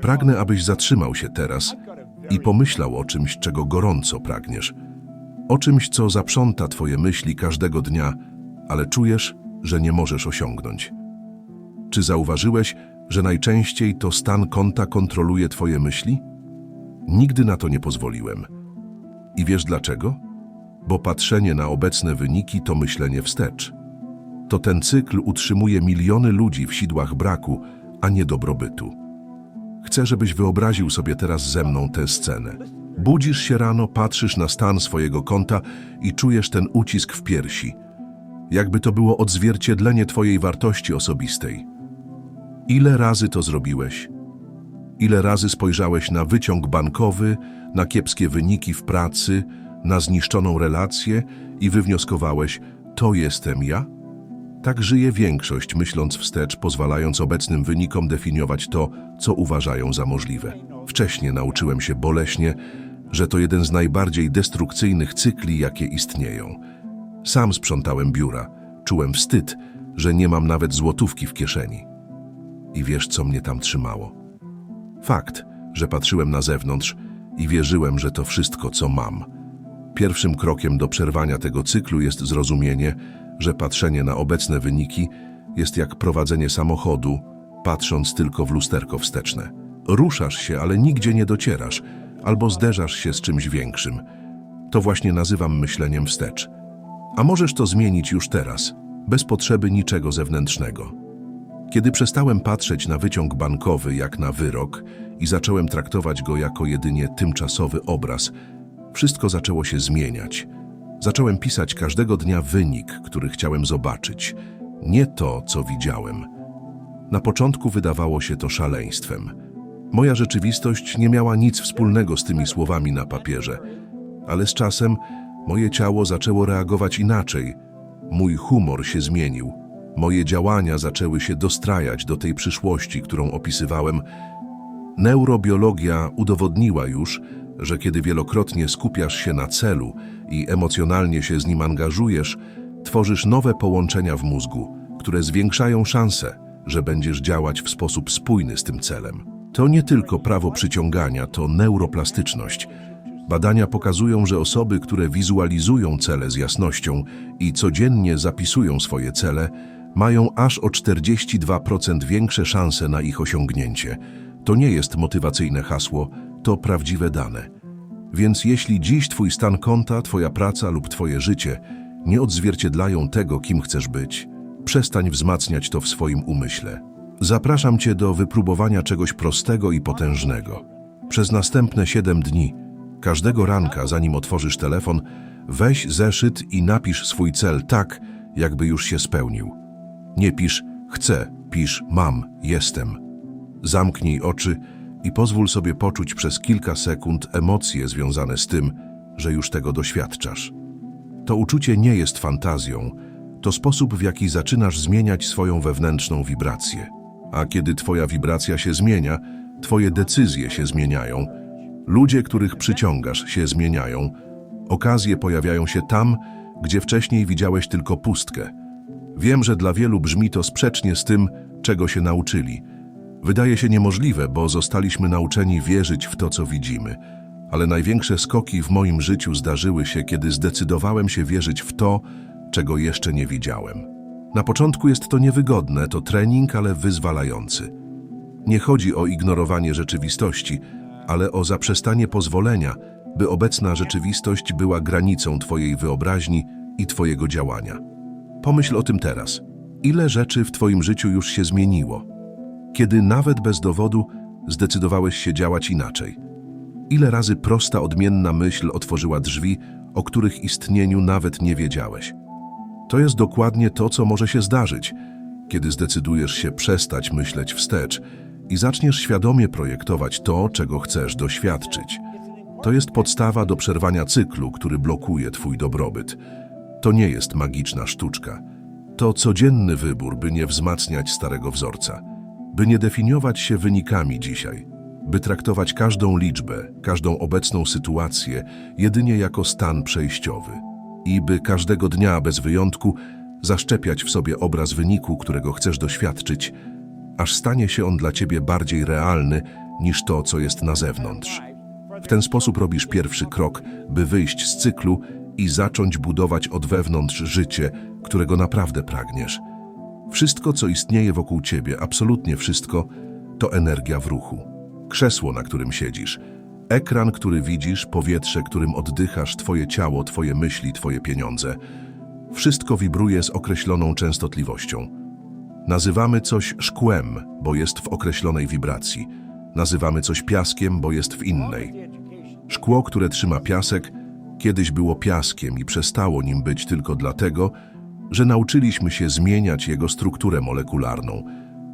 Pragnę, abyś zatrzymał się teraz i pomyślał o czymś, czego gorąco pragniesz. O czymś, co zaprząta twoje myśli każdego dnia, ale czujesz, że nie możesz osiągnąć. Czy zauważyłeś, że najczęściej to stan konta kontroluje twoje myśli? Nigdy na to nie pozwoliłem. I wiesz dlaczego? Bo patrzenie na obecne wyniki to myślenie wstecz. To ten cykl utrzymuje miliony ludzi w sidłach braku, a nie dobrobytu. Chcę, żebyś wyobraził sobie teraz ze mną tę scenę. Budzisz się rano, patrzysz na stan swojego konta i czujesz ten ucisk w piersi. Jakby to było odzwierciedlenie twojej wartości osobistej. Ile razy to zrobiłeś? Ile razy spojrzałeś na wyciąg bankowy, na kiepskie wyniki w pracy, na zniszczoną relację i wywnioskowałeś, to jestem ja? Tak żyje większość, myśląc wstecz, pozwalając obecnym wynikom definiować to, co uważają za możliwe. Wcześniej nauczyłem się boleśnie, że to jeden z najbardziej destrukcyjnych cykli, jakie istnieją. Sam sprzątałem biura, czułem wstyd, że nie mam nawet złotówki w kieszeni. I wiesz, co mnie tam trzymało? Fakt, że patrzyłem na zewnątrz i wierzyłem, że to wszystko, co mam. Pierwszym krokiem do przerwania tego cyklu jest zrozumienie, że patrzenie na obecne wyniki jest jak prowadzenie samochodu, patrząc tylko w lusterko wsteczne. Ruszasz się, ale nigdzie nie docierasz, albo zderzasz się z czymś większym. To właśnie nazywam myśleniem wstecz. A możesz to zmienić już teraz, bez potrzeby niczego zewnętrznego. Kiedy przestałem patrzeć na wyciąg bankowy jak na wyrok i zacząłem traktować go jako jedynie tymczasowy obraz, wszystko zaczęło się zmieniać. Zacząłem pisać każdego dnia wynik, który chciałem zobaczyć, nie to, co widziałem. Na początku wydawało się to szaleństwem. Moja rzeczywistość nie miała nic wspólnego z tymi słowami na papierze, ale z czasem moje ciało zaczęło reagować inaczej. Mój humor się zmienił. Moje działania zaczęły się dostrajać do tej przyszłości, którą opisywałem. Neurobiologia udowodniła już, że kiedy wielokrotnie skupiasz się na celu i emocjonalnie się z nim angażujesz, tworzysz nowe połączenia w mózgu, które zwiększają szanse, że będziesz działać w sposób spójny z tym celem. To nie tylko prawo przyciągania, to neuroplastyczność. Badania pokazują, że osoby, które wizualizują cele z jasnością i codziennie zapisują swoje cele, mają aż o 42% większe szanse na ich osiągnięcie. To nie jest motywacyjne hasło, to prawdziwe dane. Więc jeśli dziś Twój stan konta, Twoja praca lub Twoje życie nie odzwierciedlają tego, kim chcesz być, przestań wzmacniać to w swoim umyśle. Zapraszam Cię do wypróbowania czegoś prostego i potężnego. Przez następne 7 dni, każdego ranka, zanim otworzysz telefon, weź zeszyt i napisz swój cel tak, jakby już się spełnił. Nie pisz chcę, pisz mam, jestem. Zamknij oczy i pozwól sobie poczuć przez kilka sekund emocje związane z tym, że już tego doświadczasz. To uczucie nie jest fantazją, to sposób, w jaki zaczynasz zmieniać swoją wewnętrzną wibrację. A kiedy twoja wibracja się zmienia, twoje decyzje się zmieniają, ludzie, których przyciągasz, się zmieniają, okazje pojawiają się tam, gdzie wcześniej widziałeś tylko pustkę. Wiem, że dla wielu brzmi to sprzecznie z tym, czego się nauczyli. Wydaje się niemożliwe, bo zostaliśmy nauczeni wierzyć w to, co widzimy. Ale największe skoki w moim życiu zdarzyły się, kiedy zdecydowałem się wierzyć w to, czego jeszcze nie widziałem. Na początku jest to niewygodne, to trening, ale wyzwalający. Nie chodzi o ignorowanie rzeczywistości, ale o zaprzestanie pozwolenia, by obecna rzeczywistość była granicą Twojej wyobraźni i Twojego działania. Pomyśl o tym teraz. Ile rzeczy w Twoim życiu już się zmieniło? Kiedy nawet bez dowodu zdecydowałeś się działać inaczej? Ile razy prosta, odmienna myśl otworzyła drzwi, o których istnieniu nawet nie wiedziałeś? To jest dokładnie to, co może się zdarzyć, kiedy zdecydujesz się przestać myśleć wstecz i zaczniesz świadomie projektować to, czego chcesz doświadczyć. To jest podstawa do przerwania cyklu, który blokuje Twój dobrobyt. To nie jest magiczna sztuczka. To codzienny wybór, by nie wzmacniać starego wzorca, by nie definiować się wynikami dzisiaj, by traktować każdą liczbę, każdą obecną sytuację jedynie jako stan przejściowy i by każdego dnia bez wyjątku zaszczepiać w sobie obraz wyniku, którego chcesz doświadczyć, aż stanie się on dla ciebie bardziej realny niż to, co jest na zewnątrz. W ten sposób robisz pierwszy krok, by wyjść z cyklu i zacząć budować od wewnątrz życie, którego naprawdę pragniesz. Wszystko, co istnieje wokół ciebie, absolutnie wszystko, to energia w ruchu. Krzesło, na którym siedzisz, ekran, który widzisz, powietrze, którym oddychasz, twoje ciało, twoje myśli, twoje pieniądze. Wszystko wibruje z określoną częstotliwością. Nazywamy coś szkłem, bo jest w określonej wibracji. Nazywamy coś piaskiem, bo jest w innej. Szkło, które trzyma piasek, kiedyś było piaskiem i przestało nim być tylko dlatego, że nauczyliśmy się zmieniać jego strukturę molekularną,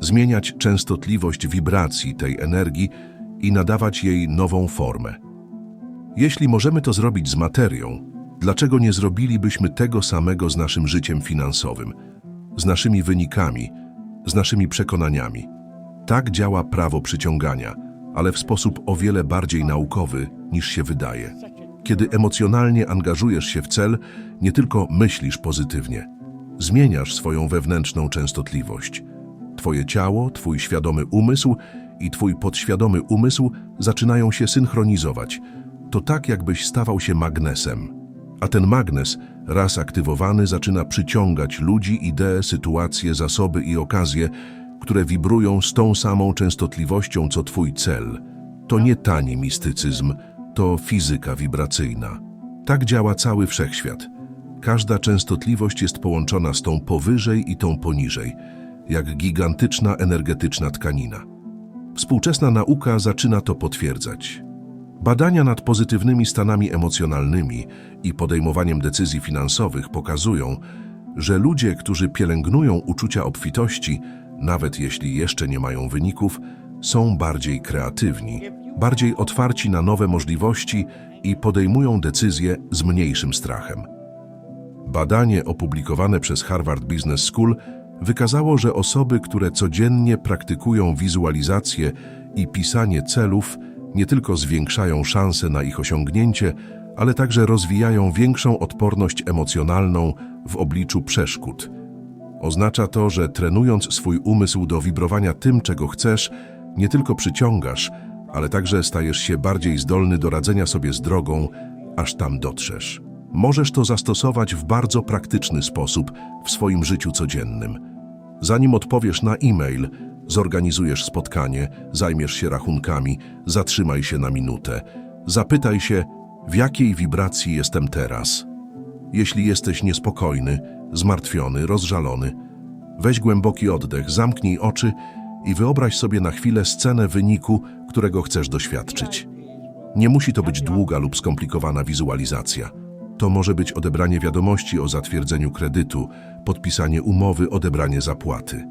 zmieniać częstotliwość wibracji tej energii i nadawać jej nową formę. Jeśli możemy to zrobić z materią, dlaczego nie zrobilibyśmy tego samego z naszym życiem finansowym, z naszymi wynikami, z naszymi przekonaniami? Tak działa prawo przyciągania, ale w sposób o wiele bardziej naukowy niż się wydaje. Kiedy emocjonalnie angażujesz się w cel, nie tylko myślisz pozytywnie, zmieniasz swoją wewnętrzną częstotliwość. Twoje ciało, twój świadomy umysł i twój podświadomy umysł zaczynają się synchronizować. To tak, jakbyś stawał się magnesem. A ten magnes, raz aktywowany, zaczyna przyciągać ludzi, idee, sytuacje, zasoby i okazje, które wibrują z tą samą częstotliwością co twój cel. To nie tani mistycyzm, to fizyka wibracyjna. Tak działa cały wszechświat. Każda częstotliwość jest połączona z tą powyżej i tą poniżej, jak gigantyczna energetyczna tkanina. Współczesna nauka zaczyna to potwierdzać. Badania nad pozytywnymi stanami emocjonalnymi i podejmowaniem decyzji finansowych pokazują, że ludzie, którzy pielęgnują uczucia obfitości, nawet jeśli jeszcze nie mają wyników, są bardziej kreatywni, bardziej otwarci na nowe możliwości i podejmują decyzje z mniejszym strachem. Badanie opublikowane przez Harvard Business School wykazało, że osoby, które codziennie praktykują wizualizację i pisanie celów, nie tylko zwiększają szanse na ich osiągnięcie, ale także rozwijają większą odporność emocjonalną w obliczu przeszkód. Oznacza to, że trenując swój umysł do wibrowania tym, czego chcesz, nie tylko przyciągasz, ale także stajesz się bardziej zdolny do radzenia sobie z drogą, aż tam dotrzesz. Możesz to zastosować w bardzo praktyczny sposób w swoim życiu codziennym. Zanim odpowiesz na e-mail, zorganizujesz spotkanie, zajmiesz się rachunkami, zatrzymaj się na minutę. Zapytaj się, w jakiej wibracji jestem teraz. Jeśli jesteś niespokojny, zmartwiony, rozżalony, weź głęboki oddech, zamknij oczy i wyobraź sobie na chwilę scenę wyniku, którego chcesz doświadczyć. Nie musi to być długa lub skomplikowana wizualizacja. To może być odebranie wiadomości o zatwierdzeniu kredytu, podpisanie umowy, odebranie zapłaty.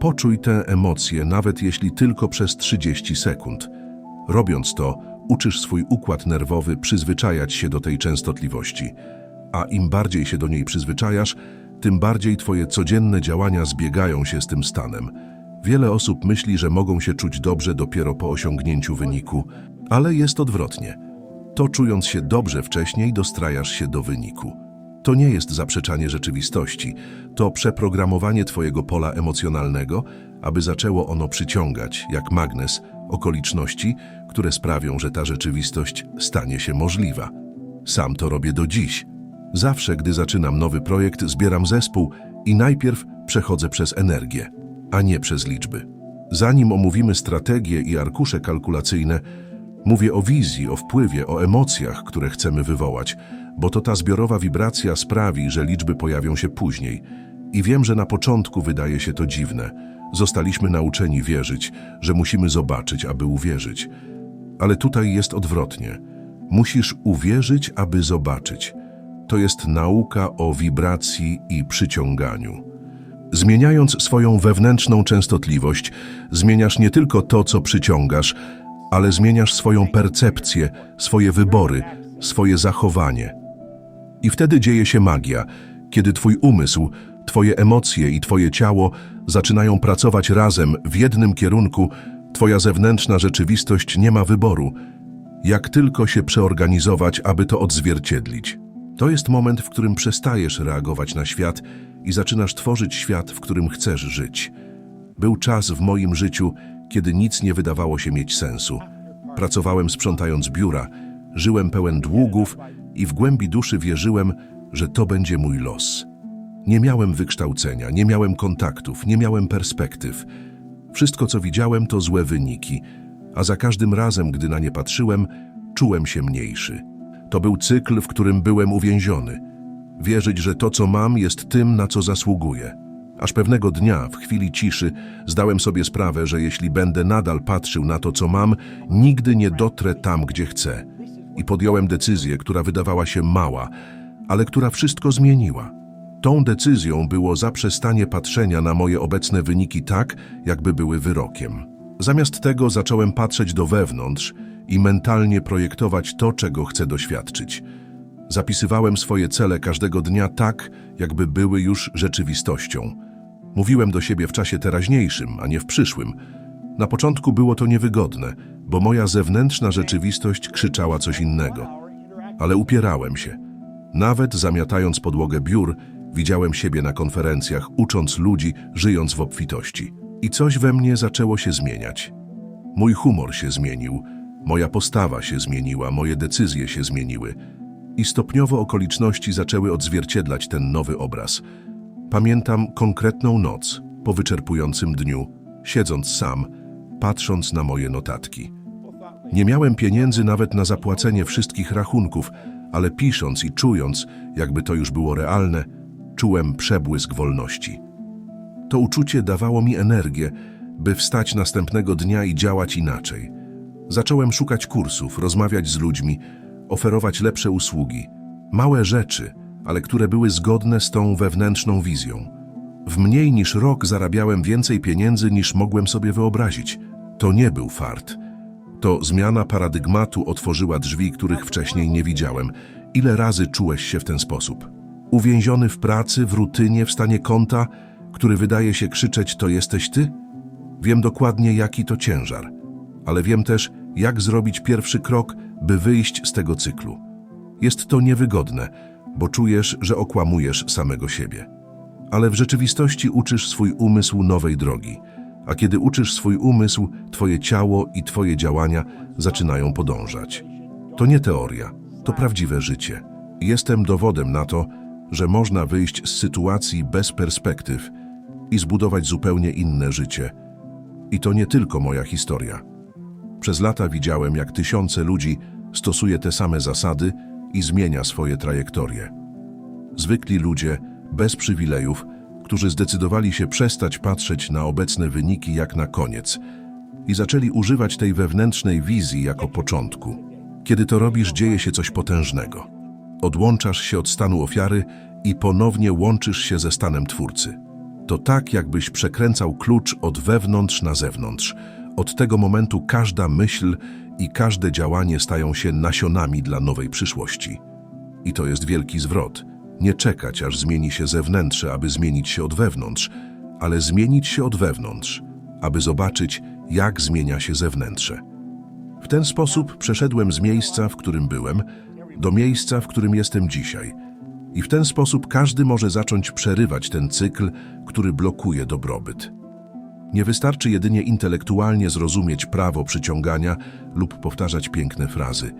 Poczuj te emocje, nawet jeśli tylko przez 30 sekund. Robiąc to, uczysz swój układ nerwowy przyzwyczajać się do tej częstotliwości, a im bardziej się do niej przyzwyczajasz, tym bardziej twoje codzienne działania zbiegają się z tym stanem. Wiele osób myśli, że mogą się czuć dobrze dopiero po osiągnięciu wyniku, ale jest odwrotnie. To czując się dobrze wcześniej, dostrajasz się do wyniku. To nie jest zaprzeczanie rzeczywistości, to przeprogramowanie Twojego pola emocjonalnego, aby zaczęło ono przyciągać, jak magnes, okoliczności, które sprawią, że ta rzeczywistość stanie się możliwa. Sam to robię do dziś. Zawsze, gdy zaczynam nowy projekt, zbieram zespół i najpierw przechodzę przez energię, a nie przez liczby. Zanim omówimy strategie i arkusze kalkulacyjne, mówię o wizji, o wpływie, o emocjach, które chcemy wywołać, bo to ta zbiorowa wibracja sprawi, że liczby pojawią się później. I wiem, że na początku wydaje się to dziwne. Zostaliśmy nauczeni wierzyć, że musimy zobaczyć, aby uwierzyć. Ale tutaj jest odwrotnie. Musisz uwierzyć, aby zobaczyć. To jest nauka o wibracji i przyciąganiu. Zmieniając swoją wewnętrzną częstotliwość, zmieniasz nie tylko to, co przyciągasz, ale zmieniasz swoją percepcję, swoje wybory, swoje zachowanie. I wtedy dzieje się magia, kiedy twój umysł, twoje emocje i twoje ciało zaczynają pracować razem w jednym kierunku, twoja zewnętrzna rzeczywistość nie ma wyboru. Jak tylko się przeorganizować, aby to odzwierciedlić. To jest moment, w którym przestajesz reagować na świat i zaczynasz tworzyć świat, w którym chcesz żyć. Był czas w moim życiu, kiedy nic nie wydawało się mieć sensu. Pracowałem sprzątając biura, żyłem pełen długów i w głębi duszy wierzyłem, że to będzie mój los. Nie miałem wykształcenia, nie miałem kontaktów, nie miałem perspektyw. Wszystko, co widziałem, to złe wyniki, a za każdym razem, gdy na nie patrzyłem, czułem się mniejszy. To był cykl, w którym byłem uwięziony. Wierzyć, że to, co mam, jest tym, na co zasługuję. Aż pewnego dnia, w chwili ciszy, zdałem sobie sprawę, że jeśli będę nadal patrzył na to, co mam, nigdy nie dotrę tam, gdzie chcę. I podjąłem decyzję, która wydawała się mała, ale która wszystko zmieniła. Tą decyzją było zaprzestanie patrzenia na moje obecne wyniki tak, jakby były wyrokiem. Zamiast tego zacząłem patrzeć do wewnątrz i mentalnie projektować to, czego chcę doświadczyć. Zapisywałem swoje cele każdego dnia tak, jakby były już rzeczywistością. Mówiłem do siebie w czasie teraźniejszym, a nie w przyszłym. Na początku było to niewygodne, bo moja zewnętrzna rzeczywistość krzyczała coś innego. Ale upierałem się. Nawet zamiatając podłogę biur, widziałem siebie na konferencjach, ucząc ludzi, żyjąc w obfitości. I coś we mnie zaczęło się zmieniać. Mój humor się zmienił, moja postawa się zmieniła, moje decyzje się zmieniły. I stopniowo okoliczności zaczęły odzwierciedlać ten nowy obraz. Pamiętam konkretną noc, po wyczerpującym dniu, siedząc sam, patrząc na moje notatki. Nie miałem pieniędzy nawet na zapłacenie wszystkich rachunków, ale pisząc i czując, jakby to już było realne, czułem przebłysk wolności. To uczucie dawało mi energię, by wstać następnego dnia i działać inaczej. Zacząłem szukać kursów, rozmawiać z ludźmi, oferować lepsze usługi. Małe rzeczy, ale które były zgodne z tą wewnętrzną wizją. W mniej niż rok zarabiałem więcej pieniędzy niż mogłem sobie wyobrazić. To nie był fart. To zmiana paradygmatu otworzyła drzwi, których wcześniej nie widziałem. Ile razy czułeś się w ten sposób? Uwięziony w pracy, w rutynie, w stanie konta, który wydaje się krzyczeć to jesteś ty? Wiem dokładnie jaki to ciężar, ale wiem też jak zrobić pierwszy krok, by wyjść z tego cyklu. Jest to niewygodne, bo czujesz, że okłamujesz samego siebie. Ale w rzeczywistości uczysz swój umysł nowej drogi, a kiedy uczysz swój umysł, twoje ciało i twoje działania zaczynają podążać. To nie teoria, to prawdziwe życie. Jestem dowodem na to, że można wyjść z sytuacji bez perspektyw i zbudować zupełnie inne życie. I to nie tylko moja historia. Przez lata widziałem, jak tysiące ludzi stosuje te same zasady i zmienia swoje trajektorie. Zwykli ludzie, bez przywilejów, którzy zdecydowali się przestać patrzeć na obecne wyniki jak na koniec i zaczęli używać tej wewnętrznej wizji jako początku. Kiedy to robisz, dzieje się coś potężnego. Odłączasz się od stanu ofiary i ponownie łączysz się ze stanem twórcy. To tak, jakbyś przekręcał klucz od wewnątrz na zewnątrz. Od tego momentu każda myśl i każde działanie stają się nasionami dla nowej przyszłości. I to jest wielki zwrot. Nie czekać, aż zmieni się zewnętrze, aby zmienić się od wewnątrz, ale zmienić się od wewnątrz, aby zobaczyć, jak zmienia się zewnętrze. W ten sposób przeszedłem z miejsca, w którym byłem, do miejsca, w którym jestem dzisiaj. I w ten sposób każdy może zacząć przerywać ten cykl, który blokuje dobrobyt. Nie wystarczy jedynie intelektualnie zrozumieć prawo przyciągania lub powtarzać piękne frazy.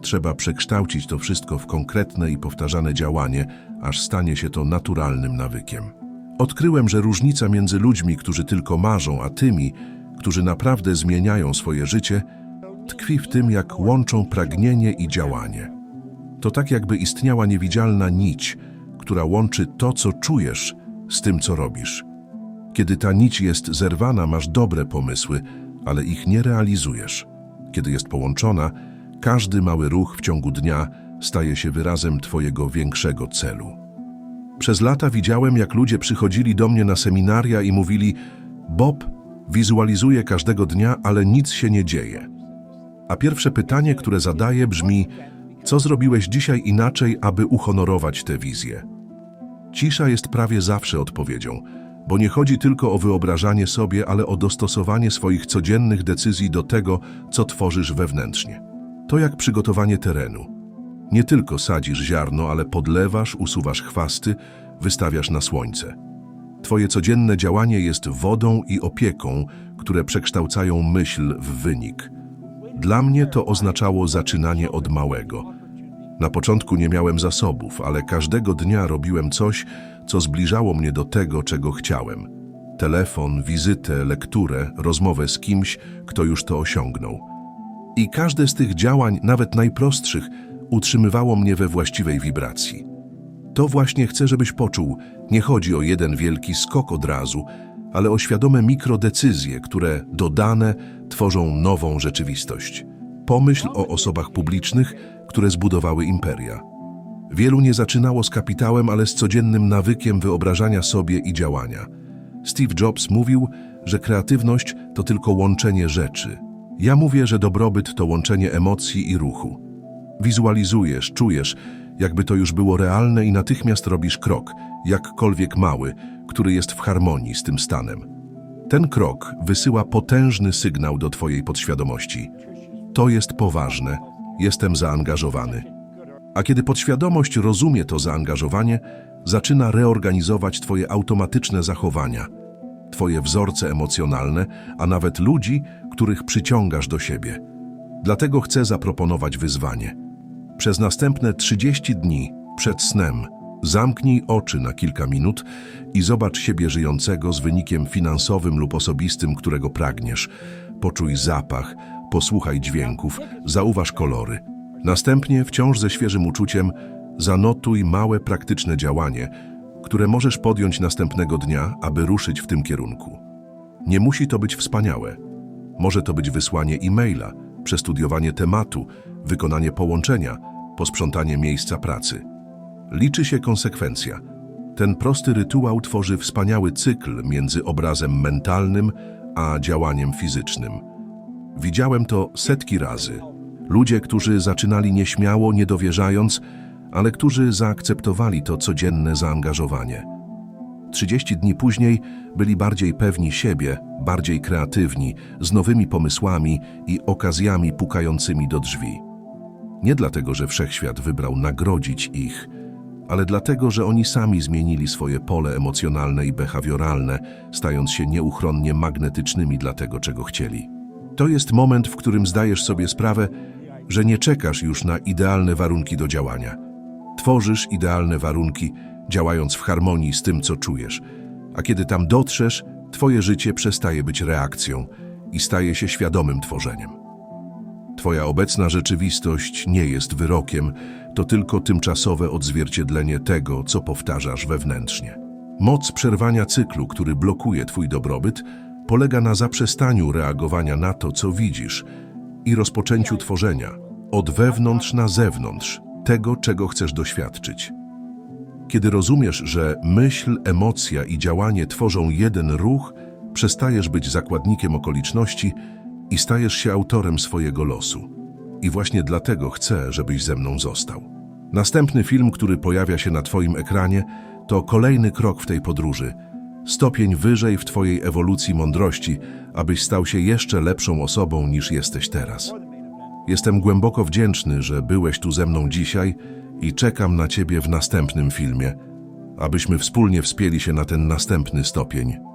Trzeba przekształcić to wszystko w konkretne i powtarzane działanie, aż stanie się to naturalnym nawykiem. Odkryłem, że różnica między ludźmi, którzy tylko marzą, a tymi, którzy naprawdę zmieniają swoje życie, tkwi w tym, jak łączą pragnienie i działanie. To tak, jakby istniała niewidzialna nić, która łączy to, co czujesz, z tym, co robisz. Kiedy ta nić jest zerwana, masz dobre pomysły, ale ich nie realizujesz. Kiedy jest połączona, każdy mały ruch w ciągu dnia staje się wyrazem Twojego większego celu. Przez lata widziałem, jak ludzie przychodzili do mnie na seminaria i mówili: Bob, wizualizuję każdego dnia, ale nic się nie dzieje. A pierwsze pytanie, które zadaję, brzmi: Co zrobiłeś dzisiaj inaczej, aby uhonorować tę wizję? Cisza jest prawie zawsze odpowiedzią, bo nie chodzi tylko o wyobrażanie sobie, ale o dostosowanie swoich codziennych decyzji do tego, co tworzysz wewnętrznie. To jak przygotowanie terenu. Nie tylko sadzisz ziarno, ale podlewasz, usuwasz chwasty, wystawiasz na słońce. Twoje codzienne działanie jest wodą i opieką, które przekształcają myśl w wynik. Dla mnie to oznaczało zaczynanie od małego. Na początku nie miałem zasobów, ale każdego dnia robiłem coś, co zbliżało mnie do tego, czego chciałem. Telefon, wizytę, lekturę, rozmowę z kimś, kto już to osiągnął. I każde z tych działań, nawet najprostszych, utrzymywało mnie we właściwej wibracji. To właśnie chcę, żebyś poczuł. Nie chodzi o jeden wielki skok od razu, ale o świadome mikrodecyzje, które dodane tworzą nową rzeczywistość. Pomyśl o osobach publicznych, które zbudowały imperia. Wielu nie zaczynało z kapitałem, ale z codziennym nawykiem wyobrażania sobie i działania. Steve Jobs mówił, że kreatywność to tylko łączenie rzeczy. Ja mówię, że dobrobyt to łączenie emocji i ruchu. Wizualizujesz, czujesz, jakby to już było realne i natychmiast robisz krok, jakkolwiek mały, który jest w harmonii z tym stanem. Ten krok wysyła potężny sygnał do Twojej podświadomości. To jest poważne, jestem zaangażowany. A kiedy podświadomość rozumie to zaangażowanie, zaczyna reorganizować Twoje automatyczne zachowania, Twoje wzorce emocjonalne, a nawet ludzi, których przyciągasz do siebie. Dlatego chcę zaproponować wyzwanie. Przez następne 30 dni przed snem zamknij oczy na kilka minut i zobacz siebie żyjącego z wynikiem finansowym lub osobistym, którego pragniesz. Poczuj zapach, posłuchaj dźwięków, zauważ kolory. Następnie, wciąż ze świeżym uczuciem, zanotuj małe praktyczne działanie, które możesz podjąć następnego dnia, aby ruszyć w tym kierunku. Nie musi to być wspaniałe. Może to być wysłanie e-maila, przestudiowanie tematu, wykonanie połączenia, posprzątanie miejsca pracy. Liczy się konsekwencja. Ten prosty rytuał tworzy wspaniały cykl między obrazem mentalnym a działaniem fizycznym. Widziałem to setki razy. Ludzie, którzy zaczynali nieśmiało, nie dowierzając, ale którzy zaakceptowali to codzienne zaangażowanie. 30 dni później byli bardziej pewni siebie, bardziej kreatywni, z nowymi pomysłami i okazjami pukającymi do drzwi. Nie dlatego, że wszechświat wybrał nagrodzić ich, ale dlatego, że oni sami zmienili swoje pole emocjonalne i behawioralne, stając się nieuchronnie magnetycznymi dla tego, czego chcieli. To jest moment, w którym zdajesz sobie sprawę, że nie czekasz już na idealne warunki do działania. Tworzysz idealne warunki, działając w harmonii z tym, co czujesz. A kiedy tam dotrzesz, twoje życie przestaje być reakcją i staje się świadomym tworzeniem. Twoja obecna rzeczywistość nie jest wyrokiem, to tylko tymczasowe odzwierciedlenie tego, co powtarzasz wewnętrznie. Moc przerwania cyklu, który blokuje Twój dobrobyt, polega na zaprzestaniu reagowania na to, co widzisz i rozpoczęciu tworzenia od wewnątrz na zewnątrz tego, czego chcesz doświadczyć. Kiedy rozumiesz, że myśl, emocja i działanie tworzą jeden ruch, przestajesz być zakładnikiem okoliczności i stajesz się autorem swojego losu. I właśnie dlatego chcę, żebyś ze mną został. Następny film, który pojawia się na Twoim ekranie, to kolejny krok w tej podróży. Stopień wyżej w Twojej ewolucji mądrości, abyś stał się jeszcze lepszą osobą niż jesteś teraz. Jestem głęboko wdzięczny, że byłeś tu ze mną dzisiaj i czekam na Ciebie w następnym filmie, abyśmy wspólnie wspięli się na ten następny stopień.